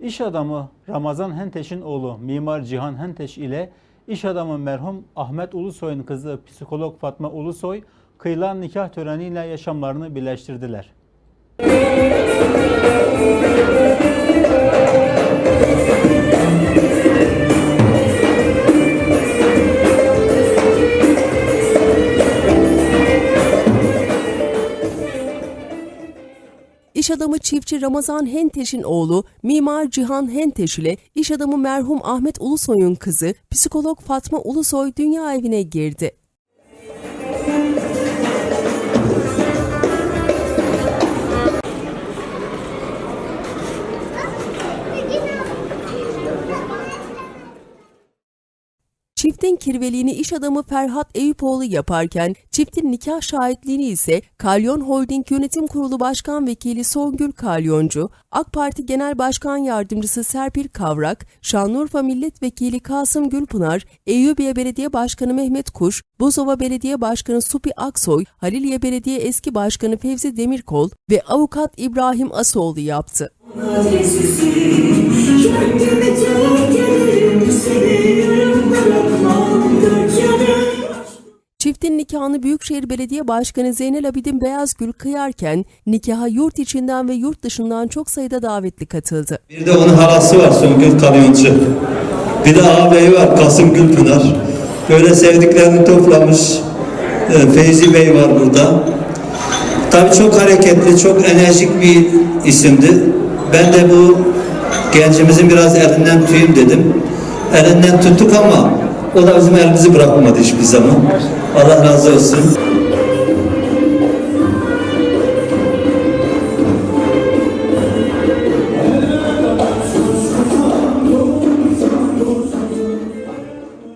İş adamı Ramazan Henteş'in oğlu Mimar Cihan Henteş ile iş adamı merhum Ahmet Ulusoy'un kızı psikolog Fatma Ulusoy kıyılan nikah töreniyle yaşamlarını birleştirdiler. İş adamı çiftçi Ramazan Henteş'in oğlu Mimar Cihan Henteş ile iş adamı merhum Ahmet Ulusoy'un kızı psikolog Fatma Ulusoy dünya evine girdi. Çiftin kirveliğini iş adamı Ferhat Eyüpoğlu yaparken çiftin nikah şahitliğini ise Kalyon Holding Yönetim Kurulu Başkan Vekili Songül Kalyoncu, AK Parti Genel Başkan Yardımcısı Serpil Kavrak, Şanlıurfa Milletvekili Kasım Gülpınar, Eyyubiye Belediye Başkanı Mehmet Kuş, Buzova Belediye Başkanı Supi Aksoy, Haliliye Belediye Eski Başkanı Fevzi Demirkol ve Avukat İbrahim Asoğlu yaptı. Çiftin nikahını Büyükşehir Belediye Başkanı Zeynel Abidin Beyazgül kıyarken nikaha yurt içinden ve yurt dışından çok sayıda davetli katıldı. Bir de onun halası var Songül Kalyoncu. Bir de ağabeyi var Kasım Gülpınar. Böyle sevdiklerini toplamış. Ee, Feyzi Bey var burada. Tabii çok hareketli, çok enerjik bir isimdi. Ben de bu gencimizin biraz elinden tutayım dedim. Elinden tuttuk ama o da bizim elimizi bırakmadı hiçbir zaman. Allah razı olsun.